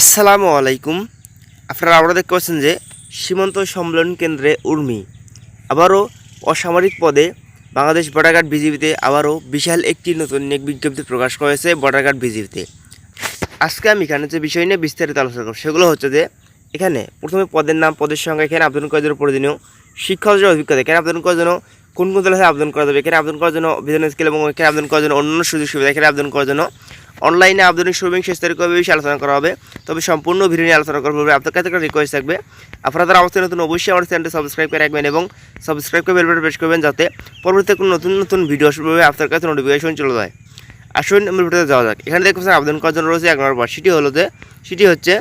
আসসালামু আলাইকুম। আপনারা আমরা দেখতে পাচ্ছেন যে সীমান্ত সম্মেলন কেন্দ্রে উর্মি। আবারও অসামরিক পদে বাংলাদেশ বর্ডার গার্ড বিজিবিতে আবারও বিশাল একটি নতুন নিয়োগ বিজ্ঞপ্তি প্রকাশ করেছে বর্ডার গার্ড বিজিবিতে। আজকে আমি এখানে যে বিষয় নিয়ে বিস্তারিত আলোচনা করব, সেগুলো হচ্ছে যে এখানে প্রথমে পদের নাম, পদের সঙ্গে এখানে আবেদন করার জন্য প্রয়োজনীয় শিক্ষাগত অভিজ্ঞতা, এখানে আবেদন করার জন্য কোন কোন দলের আবেদন করা যাবে? এখানে আবেদন করার জন্য বিধান স্কেল এবং এখানে আবেদন করার জন্য অন্যান্য সুযোগ সুবিধা এখানে আবেদন করার জন্য অনলাইনে আবেদনের শুরু শেষ তারিখ হবে বেশি আলোচনা করা হবে। তবে সম্পূর্ণ ভিডিও নিয়ে আলোচনা করা হবে আপনার কাছে একটা রিকোয়েস্ট থাকবে। আপনারা তারা অবশ্যই নতুন, অবশ্যই আমার চ্যানেলটি সাবস্ক্রাইব করে রাখবেন এবং সাবস্ক্রাইব করে বেলবেল প্রেস করবেন যাতে পরবর্তীতে কোনো নতুন নতুন ভিডিও আসবে আপনার কাছে নোটিফিকেশন চলে যায়। আসুন আমরা ভিডিওতে যাওয়া যাক। এখানে পাচ্ছেন আবেদন করার জন্য রয়েছে এক নম্বর পদ সেটি হলো যে, সেটি হচ্ছে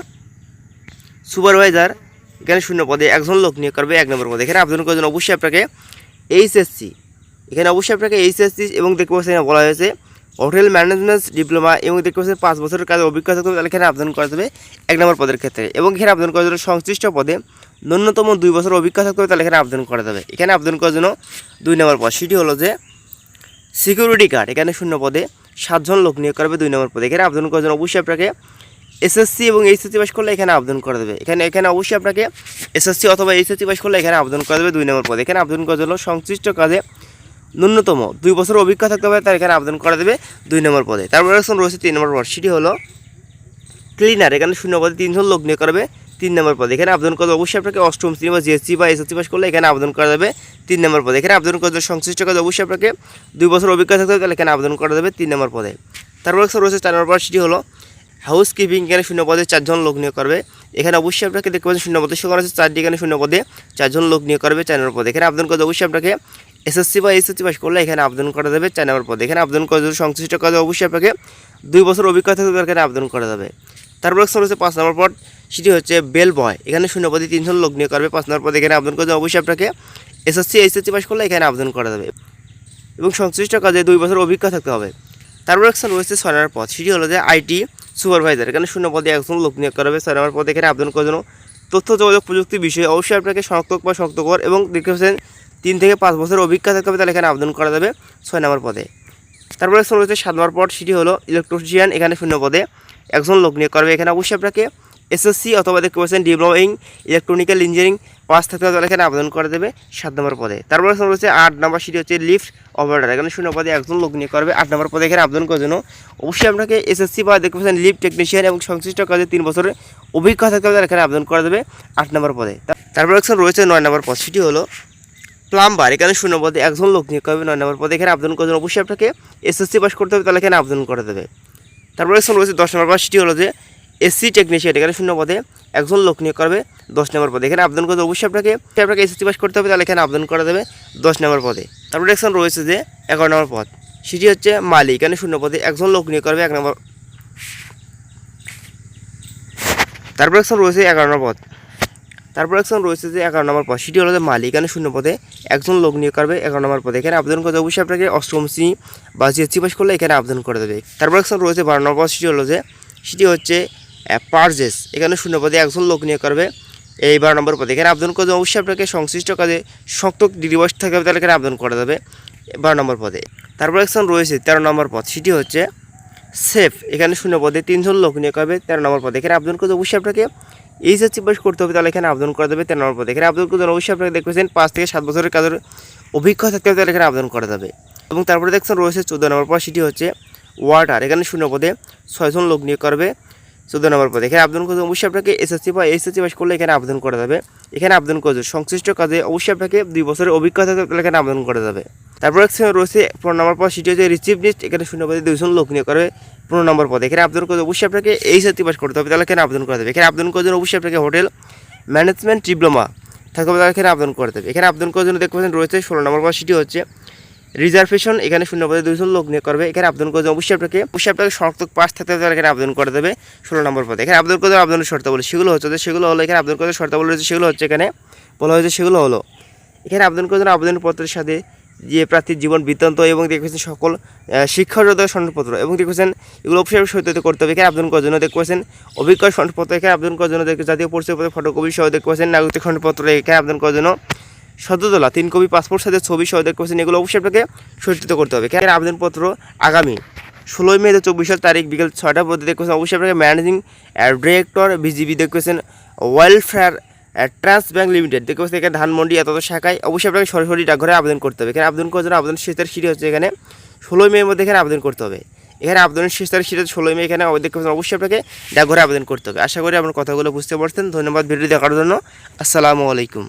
সুপারভাইজার এখানে শূন্য পদে একজন লোক নিয়োগ করবে এক নম্বর পদে। এখানে আবেদন করার জন্য অবশ্যই আপনাকে এইচএসসি। এখানে অবশ্যই আপনাকে এইচএসসি এবং দেখতে পাচ্ছেন বলা হয়েছে হোটেল ম্যানেজমেন্ট ডিপ্লোমা এবং দেখতে পাচ্ছেন পাঁচ বছরের কাজে অভিজ্ঞতা থাকবে তাহলে এখানে আবেদন করা যাবে এক নম্বর পদের ক্ষেত্রে এবং এখানে আবেদন করার জন্য সংশ্লিষ্ট পদে ন্যূনতম দুই বছর অভিজ্ঞতা থাকতে হবে তাহলে এখানে আবেদন করা যাবে। এখানে আবেদন করার জন্য দুই নম্বর পদ, সেটি হলো যে সিকিউরিটি গার্ড এখানে শূন্য পদে সাতজন লোক নিয়োগ করবে দুই নম্বর পদে। এখানে আবেদন করার জন্য অবশ্যই আপনাকে এসএসসি এবং এইচএসসি পাস করলে এখানে আবেদন করে দেবে। এখানে এখানে অবশ্যই আপনাকে এসএসসি অথবা এইচএসসি পাস করলে এখানে আবেদন করে দেবে দুই নম্বর পদে। এখানে আবেদন করার জন্য সংশ্লিষ্ট কাজে ন্যূনতম দুই বছর অভিজ্ঞতা থাকতে হবে, তার এখানে আবেদন করে দেবে দুই নম্বর পদে। তারপরে রয়েছে তিন নম্বর পদ। সেটি হলো ক্লিনার এখানে শূন্য পদে তিনজন লোক নিয়োগ করবে তিন নম্বর পদে। এখানে আবেদন করতে অবশ্যই আপনাকে অষ্টম শ্রেণি বা জিএসসি বা এসএসসি পাস করলে এখানে আবেদন করা যাবে তিন নম্বর পদে। এখানে আবেদন করতে সংশ্লিষ্ট কাজে অবশ্যই আপনাকে দুই বছর অভিজ্ঞতা থাকতে হবে, তাহলে এখানে আবেদন করা যাবে তিন নম্বর পদে। তারপর রয়েছে চার নম্বর পদ। সেটি হলো হাউস কিপিং এখানে শূন্য পদে চারজন লোক নিয়োগ করবে। এখানে অবশ্যই আপনাকে দেখতে পাচ্ছেন শূন্য পদে সঙ্গে আছে চারটি এখানে শূন্য পদে চারজন লোক নিয়োগ করবে চার নম্বর পদে। এখানে আবেদন করতে অবশ্যই আপনাকে এসএসসি বা এসএসসি পাস করলে এখানে আবেদন করা যাবে চার নম্বর পদে। এখানে আবেদন করা যাবে সংশ্লিষ্ট কাজে অবশ্যই আপনাকে দুই বছর অভিজ্ঞতা থাকতে এখানে আবেদন করা যাবে তারপর একটা রয়েছে পাঁচ নম্বর পদ, সেটি হচ্ছে বেল বয়। এখানে শূন্য পদে তিনজন লোক নিয়োগ করবে, পাঁচ নম্বর পদে এখানে আবেদন করা যাবে অবশ্যই আপনাকে এসএসসি এসএসসি পাস করলে এখানে আবেদন করা যাবে এবং সংশ্লিষ্ট কাজে দুই বছর অভিজ্ঞতা থাকতে হবে। তারপর একটা রয়েছে ছয় নম্বর পদ, সেটি হলো যে আইটি সুপারভাইজার। এখানে শূন্য পদে একজন লোক নিয়োগ করা হবে। ছয় নম্বর পদে এখানে আবেদন করার জন্য তথ্য, যোগাযোগ, প্রযুক্তি বিষয়ে অবশ্যই আপনাকে শনাক্তক বা শক্তকর এবং দেখতে পাচ্ছেন তিন থেকে পাঁচ বছর অভিজ্ঞতা থাকতে হবে, তাহলে এখানে আবেদন করা যাবে ছয় নম্বর পদে। তারপরে রয়েছে সাত নম্বর পদ, সেটি হলো ইলেকট্রিশিয়ান এখানে শূন্য পদে একজন লোক নিয়োগ করবে এখানে অবশ্যই আপনাকে এসএসসি অথবা দেখতে পাচ্ছেন diploma in electronical engineering pass থাকতে হবে এখানে আবেদন করে দেবে সাত নম্বর পদে। তারপরে রয়েছে আট নম্বর সিটি হচ্ছে লিফট অপারেটার এখানে শূন্য পদে একজন লোক নিয়োগ করবে, আট নম্বর পদে এখানে আবেদন করার জন্য। অবশ্যই আপনাকে এসএসসি বা দেখতে পাচ্ছেন লিফট টেকনিশিয়ান এবং সংশ্লিষ্ট কাজে তিন বছরের অভিজ্ঞতা থাকতে হবে এখানে আবেদন করে দেবে আট নম্বর পদে। তারপর রয়েছে নয় নম্বর পদ। সেটি হলো প্লাম্বার এখানে শূন্য পদে একজন লোক নিয়োগ করবে, নয় নম্বর পদে এখানে আবেদন করার জন্য অবশ্যই আপনাকে এসএসসি পাস করতে হবে তাহলে এখানে আবেদন করে দেবে। তারপরে রয়েছে দশ নম্বর পদ। সেটি হলো যে এসসি টেকনিশিয়ান এখানে শূন্য পদে। একজন লোক নিয়োগ করবে দশ নম্বর পদে। এখানে আবেদন করতে অবশ্যই আপনাকে আপনাকে এসএসসি পাস করতে হবে, তাহলে এখানে আবেদন করা দেবে দশ নম্বর পদে। তারপরে একজন রয়েছে যে, এগারো নম্বর পদ। সেটি হচ্ছে মালিক। এখানে শূন্য পদে একজন লোক নিয়োগ করবে, এক নম্বর। তারপর একজন রয়েছে এগারো নম্বর পদ। তারপর একজন রয়েছে যে, এগারো নম্বর পদ। সেটি হলো যে, মালিক। এখানে শূন্য পদে একজন লোক নিয়োগ করবে, এগারো নম্বর পদে। এখানে আবেদন করতে অবশ্যই আপনাকে অষ্টম শ্রেণি বা জিএসসি পাস করলে এখানে আবেদন করে দেবে। তারপর একজন রয়েছে বারো নম্বর পদ। সেটি হলো যে, সেটি হচ্ছে পারজেস এখানে শূন্য পদে একজন লোক নিয়োগ করবে। এই বারো নম্বর পদে এখানে আবেদন করতে অবশ্যই আপনাকে সংশ্লিষ্ট কাজে শক্ত ডিডিবাস থাকবে তাহলে এখানে আবেদন করা যাবে বারো নম্বর পদে। তারপর একজন রয়েছে, তেরো নম্বর পদ। সেটি হচ্ছে সেফ। এখানে শূন্য পদে তিনজন লোক নিয়োগ করবে, তেরো নম্বর পদে এখানে আবেদন করতে অবশ্যই আপনাকে এইচএসসি পাস করতে হবে, তাহলে এখানে আবেদন করা যাবে। তেরো নম্বর পদে এখানে আবেদন করতে অবশ্যই আপনাকে দেখবেন পাঁচ থেকে সাত বছরের কাজের অভিজ্ঞতা থাকতে হবে তাহলে এখানে আবেদন করা যাবে। এবং তারপরে দেখছেন রয়েছে চোদ্দ নম্বর পদ। সেটি হচ্ছে ওয়াটার। এখানে শূন্য পদে ছয়জন লোক নিয়োগ করবে। চোদ্দ নম্বর পদে। এখানে আবেদন করতে অবশ্যই আপনাকে এসএসসি বা এসএসসি পাস করলে এখানে আবেদন করা যাবে। এখানে আবেদন করতে সংশ্লিষ্ট কাজে অবশ্যই আপনাকে দুই বছরের অভিজ্ঞতা থাকতে তাহলে এখানে আবেদন করা যাবে। তারপর এক রয়েছে পনেরো নম্বর পদ, সেটি হচ্ছে রিসিভ লিস্ট এখানে শূন্য পদে দুইজন লোক নিয়োগ করবে পনেরো নম্বর পদে। এখানে আবেদন করতে অবশ্যই আপনাকে এইচএসসি পাস করতে হবে, তাহলে এখানে আবেদন করা যাবে। এখানে আবেদন করার জন্য অবশ্যই আপনাকে হোটেল ম্যানেজমেন্ট ডিপ্লোমা থাকতে হবে, তাহলে এখানে আবেদন করতে হবে এখানে আবেদন করার জন্য দেখতে পাচ্ছেন রয়েছে ষোলো নম্বর পদ, সেটি হচ্ছে রিজার্ভেশন, এখানে শূন্য পদে দুইজন লোক নিয়োগ করবে। এখানে আবেদন করতে অবশ্যই আপনাকে অবশ্যই আপনাকে শনাক্ত পাস থাকতে হবে এখানে আবেদন করে দেবে ষোলো নম্বর পদে। এখানে আবেদন করতে আবেদনের শর্তাবলী, সেগুলো হচ্ছে সেগুলো হলো, এখানে আবেদন করতে শর্তাবলী রয়েছে, সেগুলো হচ্ছে এখানে বলা হয়েছে, সেগুলো হলো। এখানে আবেদন করার জন্য আবেদন পত্রের সাথে যে প্রার্থীর জীবন বৃত্তান্ত এবং দেখেছেন সকল শিক্ষাগত সনদপত্র এবং দেখেছেন এগুলো অবশ্যই সত্যায়িত করতে হবে। এখানে আবেদন করার জন্য দেখেছেন অভিজ্ঞ সনদপত্র এখানে আবেদন করার জন্য দেখে জাতীয় পরিচয়পত্র, ফটোকপি সহ দেখেছেন নাগরিক সনদপত্র এখানে আবেদন করার জন্য সদ্যতলা তিন কপি পাসপোর্ট সাথে ছবি সহ দেখতে পাচ্ছেন, এগুলো অবশ্যই আপনাকে সত্যায়িত করতে হবে। এখানে আবেদনপত্র আগামী ষোলোই মে দু চব্বিশ তারিখ বিকেল ছয়টা পর্যন্ত দেখতেছেন অবশ্যই আপনাকে ম্যানেজিং ডিরেক্টর বিজিবি দেখতেছেন ওয়েলফেয়ার ট্রান্স ব্যাংক লিমিটেড দেখতে পাচ্ছেন এখানে ধানমন্ডি এত শাখায় অবশ্যই আপনাকে সরাসরি ডাকঘরে আবেদন করতে হবে। এখানে আবেদন করার জন্য আবেদন শেষ সিটি হচ্ছে এখানে ষোলোই মের মধ্যে এখানে আবেদন করতে হবে। এখানে আবেদনের শেষ তারিখ সেটা ষোলোই মে, এখানে দেখতে পাচ্ছেন, অবশ্যই আপনাকে ডাকঘরে আবেদন করতে হবে। আশা করি আপনার কথাগুলো বুঝতে পারছেন। ধন্যবাদ ভিডিও দেখার জন্য। আসসালামু আলাইকুম।